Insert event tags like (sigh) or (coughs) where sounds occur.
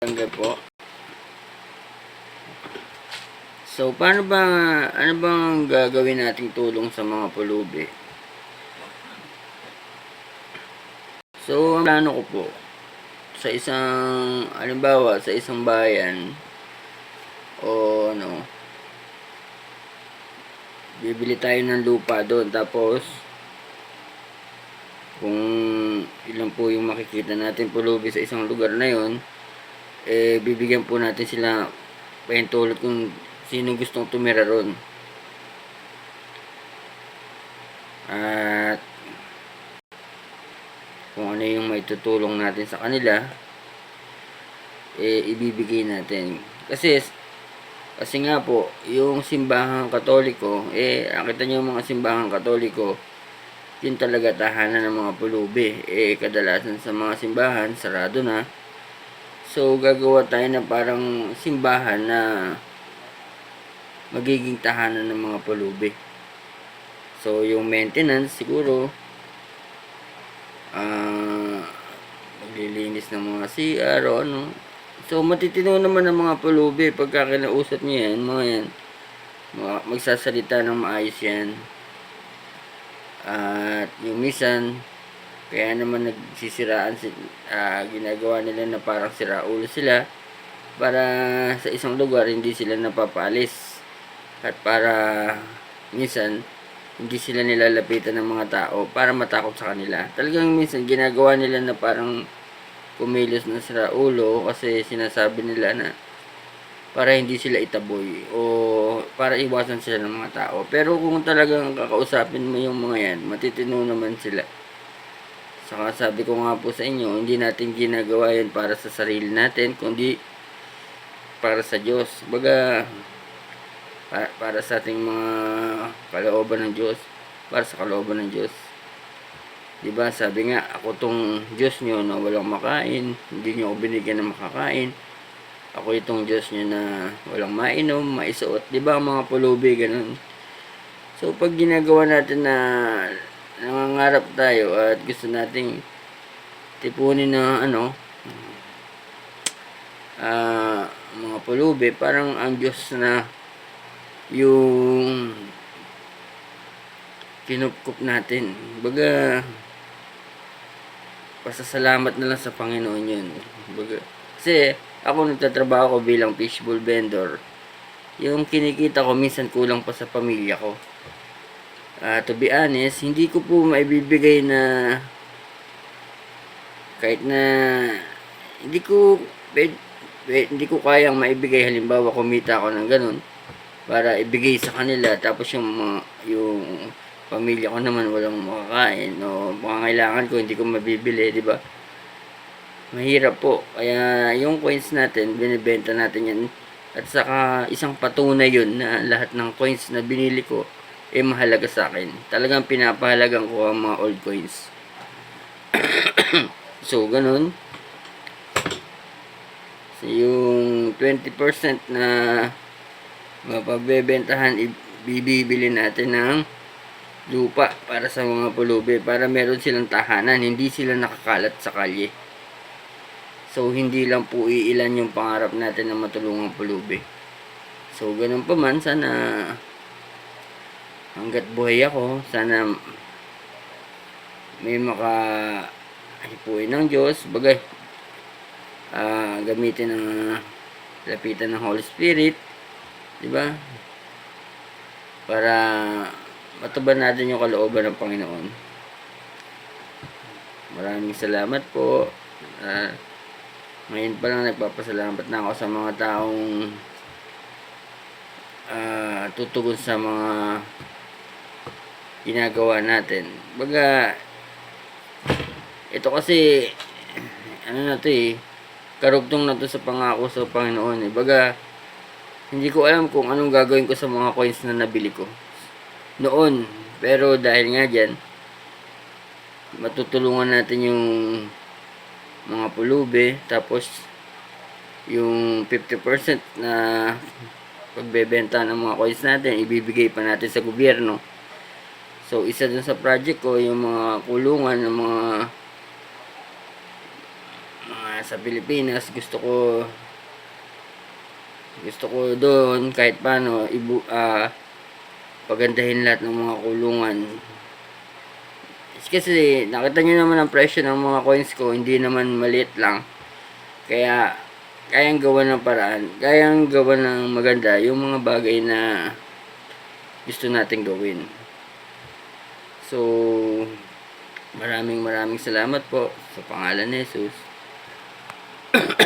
Tanggal po. So, paano ba, ano bang gagawin nating tulong sa mga pulubi? So, ang plano ko po, sa isang, halimbawa, sa isang bayan, o ano, bibili tayo ng lupa doon, tapos, kung ilan po yung makikita natin pulubi sa isang lugar na yon eh, bibigyan po natin sila pahintulot kung sino gustong tumira ron. At kung ano yung may tutulong natin sa kanila, eh, ibibigay natin. Kasi, kasi nga po, yung simbahang katoliko, eh, nakita niyo yung mga simbahang katoliko, yun talaga tahanan ng mga pulubi. Eh, kadalasan sa mga simbahan, sarado na. So, gagawa tayo na parang simbahan na magiging tahanan ng mga pulubi. So, yung maintenance, siguro, ah, maglilinis ng mga CR o ano. So, matitino naman ng mga pulubi pagka kinausap niyo yan, mga yan. Magsasalita ng maayos yan. At yung misan, kaya naman nagsisiraan, si, ah, ginagawa nila na parang siraulo sila para sa isang lugar hindi sila napapaalis. At para minsan, hindi sila nilalapitan ng mga tao para matakot sa kanila. Talagang minsan ginagawa nila na parang kumilos na sira ulo kasi sinasabi nila na para hindi sila itaboy o para iwasan sila ng mga tao. Pero kung talagang kakausapin mo yung mga yan, matitino naman sila. Saka sabi ko nga po sa inyo, hindi natin ginagawa yan para sa sarili natin, kundi para sa Diyos. Baga, para, para sa ating mga kalooban ng Diyos, para sa kalooban ng Diyos. 'Di ba? Sabi nga, ako tong Diyos nyo na walang makain, hindi nyo ako binigyan ng makakain. Ako itong Diyos nyo na walang mainom, maisuot. 'Di ba? Ang mga pulubi ganun. So pag ginagawa natin na nangangarap tayo at gusto nating tipunin na ano ah mga pulubi, parang ang Diyos na yung kinupkup natin. Baga, pasasalamat na lang sa Panginoon yun. Baga, kasi ako nagtatrabaho ko bilang fishbowl vendor. Yung kinikita ko minsan kulang pa sa pamilya ko. Ah, to be honest, hindi ko po maibibigay na kahit na hindi ko pwed, pwed- hindi ko kayang maibigay. Halimbawa kumita ako ng ganun para ibigay sa kanila. Tapos yung mga yung pamilya ko naman walang makakain o pangangailangan ko hindi ko mabibili di ba? Mahirap po. Kaya yung coins natin binibenta natin yan. At saka isang patunay yun na lahat ng coins na binili ko eh mahalaga sa akin. Talagang pinapahalagan ko ang mga old coins. (coughs) So ganun. So, yung 20% na mapabebentahan ibibili natin ng lupa para sa mga pulubi para meron silang tahanan. Hindi sila nakakalat sa kalye. So hindi lang po iilan yung pangarap natin na matulungang pulubi. So ganun pa man sana hanggat buhay ako sana may maka hipuin ng Diyos bagay ah gamitin ng lapitan ng Holy Spirit Di ba? Para matuban natin yung kalooban ng Panginoon. Maraming salamat po. Ah, ngayon pa lang nagpapasalamat na ako sa mga taong ah, tutugon sa mga ginagawa natin. Baga, ito kasi, ano na to eh, karugtong na to sa pangako sa Panginoon eh. Baga, hindi ko alam kung anong gagawin ko sa mga coins na nabili ko. Noon. Pero dahil nga dyan, matutulungan natin yung mga pulubi. Tapos, yung 50% na pagbebenta ng mga coins natin, ibibigay pa natin sa gobyerno. So, isa dun sa project ko, yung mga kulungan ng mga mga sa Pilipinas gusto ko gusto ko doon kahit paano ibu ah pagandahin lahat ng mga kulungan. Kasi nakita nyo naman ang presyo ng mga coins ko hindi naman maliit lang. Kaya kayang gawa ng paraan kayang gawa ng maganda yung mga bagay na gusto nating gawin so maraming maraming salamat po sa pangalan ni Jesus